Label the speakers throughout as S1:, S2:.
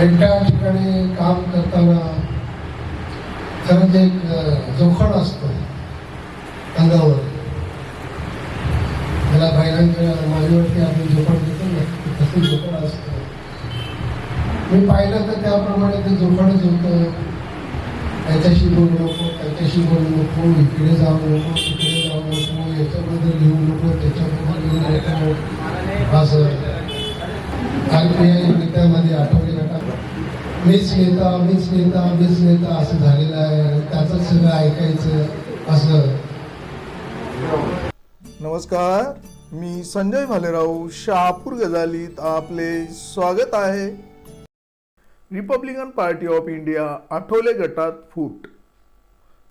S1: त्या ठिकाणी काम करताना खरंच एक जोखड असतो अंगावर. त्याला बायकांच्या माझ्यावरती आम्ही जोखड देतो ना तसं जोखड असतं. मी पाहिलं तर त्याप्रमाणे ते जोखडच होतं. त्याच्याशी बोलू नको त्याच्याशी बोलू नको इकडे जाऊ नको तिकडे जाऊ नको याच्याबद्दल लिहू नको त्याच्याबद्दल लिहू नको. असं. R P I Athawale. मीच नेता मीच नेता मीच नेता असं झालेलं आहे आणि त्याचंच सगळं ऐकायचं असं
S2: नमस्कार मी संजय भालेराव शहापूर गजालीत आपले स्वागत आहे. Republican Party of India Athawale गटात फूट.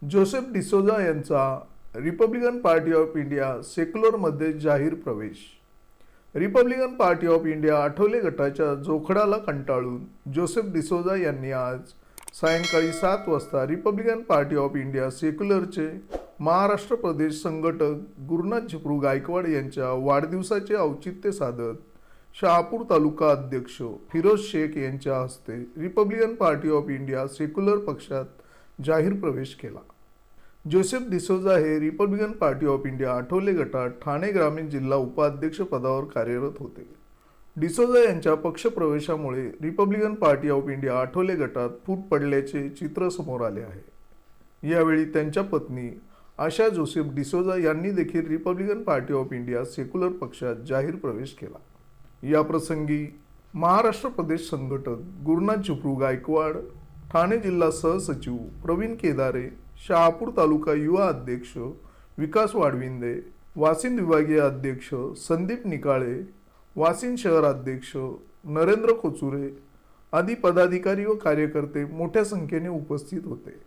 S2: जोसेफ डिसोजा यांचा रिपब्लिकन पार्टी ऑफ इंडिया सेक्युलरमध्ये जाहीर प्रवेश. Republican Party of India Athawale गटाच्या जोखडाला कंटाळून जोसेफ डिसोजा यांनी आज सायंकाळी सात वाजता रिपब्लिकन पार्टी ऑफ इंडिया सेक्युलरचे महाराष्ट्र प्रदेश संघटक गुरुनाथ झिपरू गायकवाड यांच्या वाढदिवसाचे औचित्य साधत शहापूर तालुका अध्यक्ष फिरोज शेख यांच्या हस्ते Republican Party of India secular पक्षात जाहीर प्रवेश केला. जोसेफ डिसोजा हे Republican Party of India Athawale गटात ठाणे ग्रामीण जिल्हा उपाध्यक्ष पदावर कार्यरत होते. डिसोजा यांच्या पक्षप्रवेशामुळे Republican Party of India Athawale गटात फूट पडल्याचे चित्र समोर आले आहे. यावेळी त्यांच्या पत्नी आशा जोसेफ डिसोजा यांनी देखील Republican Party of India secular पक्षात जाहीर प्रवेश केला. या प्रसंगी महाराष्ट्र प्रदेश संघटक गुरुनाथ झुपरू गायकवाड ठाणे जिल्हा सहसचिव प्रवीण केदारे शहापूर तालुका युवा अध्यक्ष विकास वाडविंदे वासिंद विभागीय अध्यक्ष संदीप निकाळे वासिंद शहर अध्यक्ष नरेंद्र कोचुरे आदी पदाधिकारी व कार्यकर्ते मोठ्या संख्येने उपस्थित होते.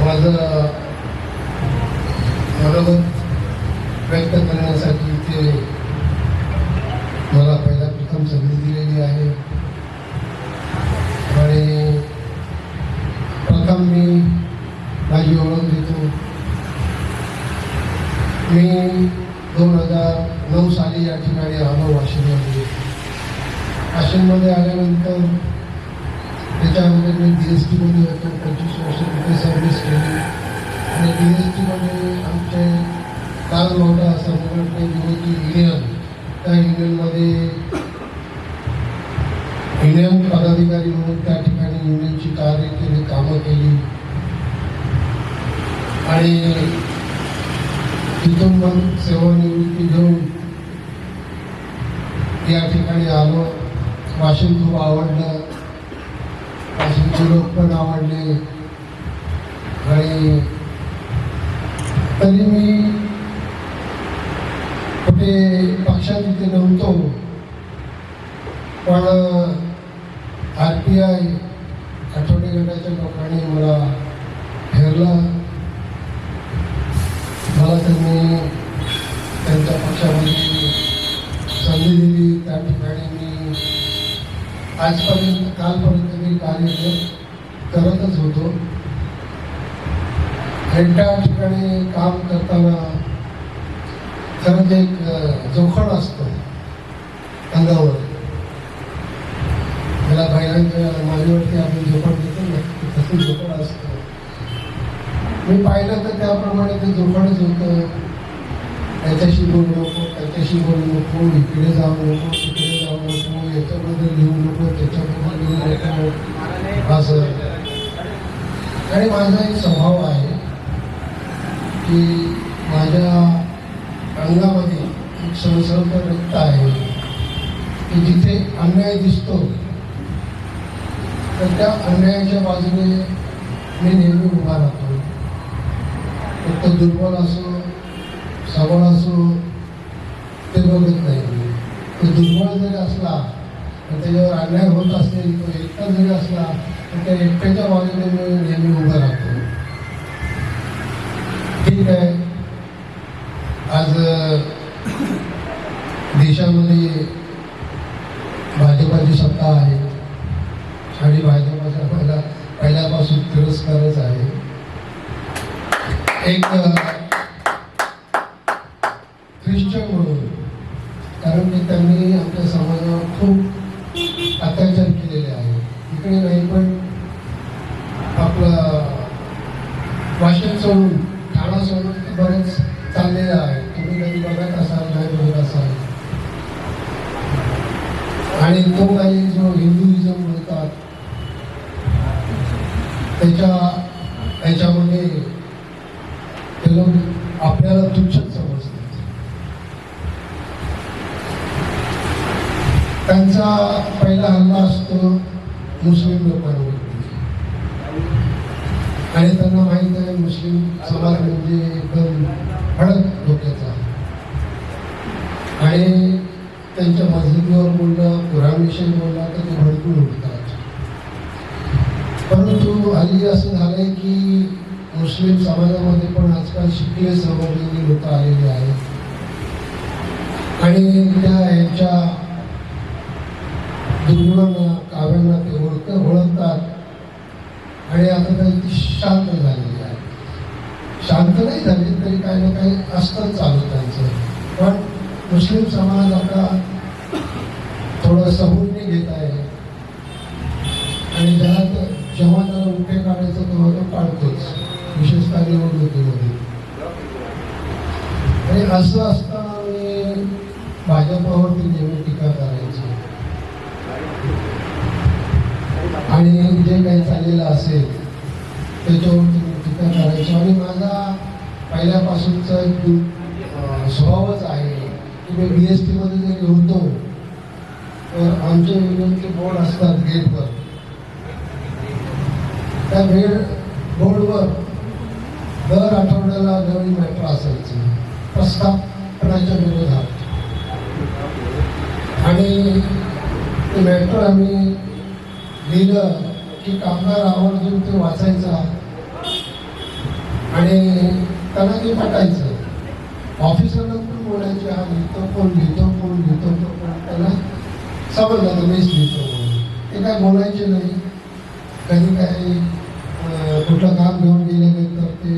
S1: माझं मनोगत व्यक्त करण्यासाठी ते मला पहिला प्रथम संधी दिलेली आहे. आणि प्रथम मी माझी ओळख देतो. मी दोन हजार नऊ साली या ठिकाणी आलो वाशिममध्ये. वाशिममध्ये आल्यानंतर त्याच्यामध्ये मी डी एस टीमध्ये होतो. पंचवीस वर्ष तिथे सर्व्हिस केली. आणि डी एस टीमध्ये आमचे काल मोठा संघटने विरोधी युनियन त्या युनियनमध्ये युनियन पदाधिकारी म्हणून त्या ठिकाणी युनियनची कार्य केली कामं केली. आणि तिथून मग सेवानिवृत्ती घेऊन या ठिकाणी आलो. वाशिम खूप आवडलं. वाशिमचे लोक पण आवडले. आणि तरी मी कुठे पक्षात इथे नव्हतो. पण आर पी आय आठवडे गटाच्या लोकांनी मला ठरलं. मला त्यांनी त्यांच्या पक्षामध्ये संधी दिली. त्या ठिकाणी मी आजपर्यंत कालपर्यंत मी कार्य करतच होतो. आणि त्या ठिकाणी काम करताना खरंच एक जोखड असतो अंगावर. त्याला पहिल्यांदा माझ्यावरती आपण जोखड देतो ना तसं जोखड असतं. मी पाहिलं तर त्याप्रमाणे ते जोखडच होतं. त्याच्याशी बोलू नको त्याच्याशी बोलू नको इकडे जाऊ नको तिकडे जाऊ नको याच्याबद्दल लिहू नको त्याच्याबद्दल लिहू नको. असं. आणि माझा एक स्वभाव आहे की माझ्या अंगामध्ये एक संसर्ग रक्त आहे. की जिथे अन्याय दिसतो तर त्या अन्यायाच्या बाजूने मी नेहमी उभा राहतो. फक्त दुर्बल असो सबळ असो ते बघत नाही तो दुर्बळ जरी असला तर त्याच्यावर अन्याय होत असेल तो एकटा जरी असला तर त्या एकट्याच्या बाजूने मी नेहमी उभा राहतो. ठीक आहे? आज देशामध्ये भाजपाची सत्ता आहे. आणि भाजपाचा पहिला पहिल्यापासून तिरस्कारच आहे. एक ख्रिश्चन म्हणून कारण की त्यांनी आमच्या समाजावर खूप अत्याचार केलेले आहे इकडे नाही पण आपलं वाशिम सोडून ठाणा सोडून ते बरेच चाललेलं आहे तुम्ही कधी बघत असाल नाही बघत असाल आणि तो काही जो हिंदुइझम बोलतात त्याच्या याच्यामध्ये ते लोक आपल्याला तुच्छच समजतात त्यांचा पहिला हल्ला असतो मुस्लिम लोकांवरती आणि त्यांना माहीत आहे मुस्लिम समाज म्हणजे एकदम हळद धोक्याचा आणि त्यांच्या मस्जिदीवर बोलणं कुराविषयी बोलला तर ते भडकून उठतात. परंतु हल्ली असं झालंय की मुस्लिम समाजामध्ये पण आजकाल शिकले समजलेली लोक आलेली आहेत. आणि त्या यांच्या दुर्गुणांना काव्यांना ते ओळख ओळखतात. आणि आता त्यांची शांत झालेली आहे शांत नाही झाली तरी काही ना काही असतं चालू त्यांचं. पण मुस्लिम समाज आता थोडं सबुरीने घेत आहे. आणि ज्याला जेव्हा त्याला उठे काढायचं तेव्हा तो काढतोच. विशेषतः निवडणुकीमध्ये आणि असं असताना मी भाजपावरती नेहमी टीका करायची. आणि जे काही चाललेलं असेल त्याच्यावरती मी टीका करायचो. आणि माझा पहिल्यापासूनचा एक स्वभावच आहे की मी बी एस टीमध्ये जरी होतो तर आमचे विनंती बोर्ड असतात गेटवर त्या भेड बोर्डवर दर आठवड्याला नवीन मॅटर असायची. प्रस्थापनाच्या विरोधात. आणि ते मॅटर आम्ही लिहिलं की कामगार आवर्जून ते वाचायचा आणि त्यांना ते पाठायचं. ऑफिसरला पण बोलायचे? हा लिहितो कोण लिहितो कोण लिहितो कोण त्याला समजलं तर मीच लिहितो ते काय बोलायचे नाही. कधी काही अं, काम घेऊन तर ते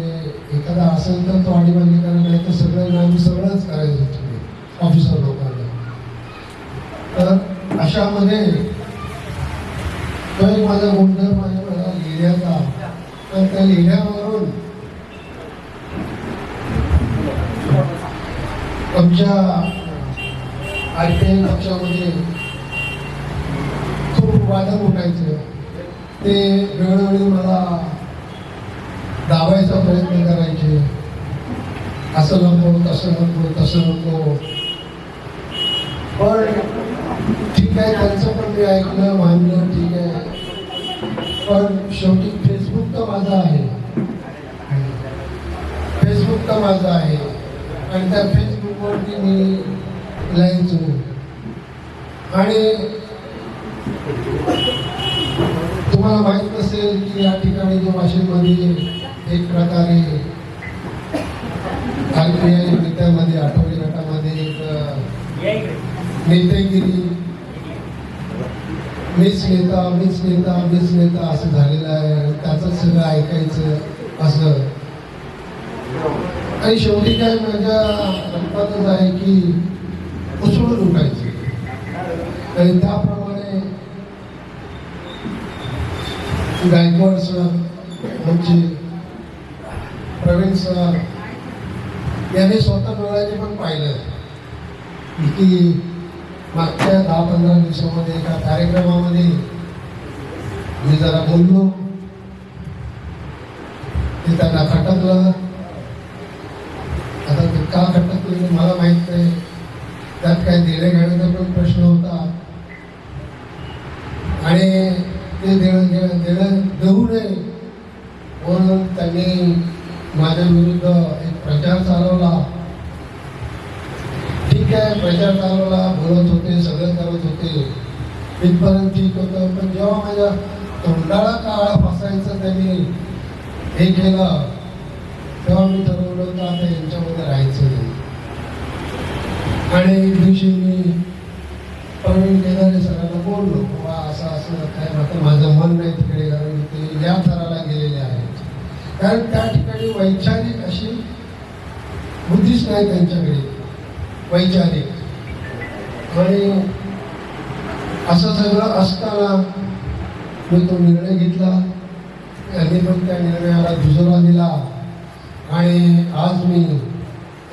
S1: एखादा असेल तर तो आणीबाणी करायला नाही तर सगळं आम्ही सगळंच करायचं तुम्ही ऑफिसर लोकांना. तर अशामध्ये तो एक माझा गुंडर माझ्या मला लिहिण्याचा तर त्या लिहिण्यावरून आमच्या आय पी एल पक्षामध्ये खूप वादन उठायचं. ते वेळोवेळी मला दाबायचा प्रयत्न करायचे. असं नको तसं नको तसं नको. पण ठीक आहे त्यांचं पण मी ऐकलं मानलं ठीक आहे. पण शेवटी फेसबुक तर माझा आहे. फेसबुक तर माझा आहे. आणि त्या फेसबुकवरती मी लिहायचो आणि तुम्हाला माहीत नसेल की या ठिकाणी जो वाशिममध्ये एक प्रकारे कालक्रिया नेत्यामध्ये आठवडी गटामध्ये एक नेतेगिरी मीच नेता मीच नेता मीच नेता असं झालेलं आहे. आणि त्याचंच सगळं ऐकायचं असं. आणि शेवटी काय माझ्या रक्तातच आहे की उसळून उठायचं. आणि त्याप्रमाणे गायकवाड सर आमचे प्रवीण सर यांनी स्वतः डोळ्याने पण पाहिलं की मागच्या दहा पंधरा दिवसामध्ये एका कार्यक्रमामध्ये मी जरा बोललो. ते त्यांना खटकलं. आता ते का खटकलं मला माहीत नाही. त्यात काही देणे घेण्याचा पण प्रश्न होता आणि ते देणं घेणं देणं देऊ नये म्हणून त्यांनी माझ्या विरुद्ध एक प्रचार चालवला ठीक आहे प्रचार चालवला बोलत होते सगळं करत होते इथपर्यंत ठीक होतं पण जेव्हा माझ्या तोंडाला काळा फसायचं त्यांनी हे केलं तेव्हा मी ठरवलं होतं आता यांच्यामध्ये राहायचं नाही. आणि एक दिवशी मी प्रवीण केदारे सरांना बोललो बाबा असं असं काय आता माझं मन नाही तिकडे कारण ते या थराला गेलेले आहेत. कारण त्या ठिकाणी वैचारिक अशी बुद्धीच नाही त्यांच्याकडे वैचारिक. आणि असं सगळं असताना मी तो निर्णय घेतला. त्यांनी पण त्या निर्णयाला दुजोरा दिला आणि आज मी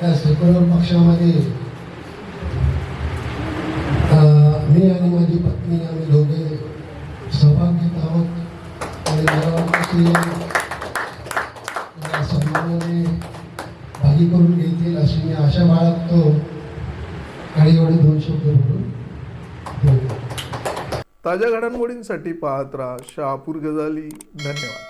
S1: त्या सेक्युलर पक्षामध्ये मी आणि माझी पत्नी आम्ही दोघे सहभाग घेत आहोत. आणि मला वाटतं सन्मानाने भागी करून घेतील अशी मी आशा बाळगतो. आणि एवढे दोन शब्द बोलून
S2: ताज्या घडामोडींसाठी पाहत राहा शहापूर गजाली. धन्यवाद.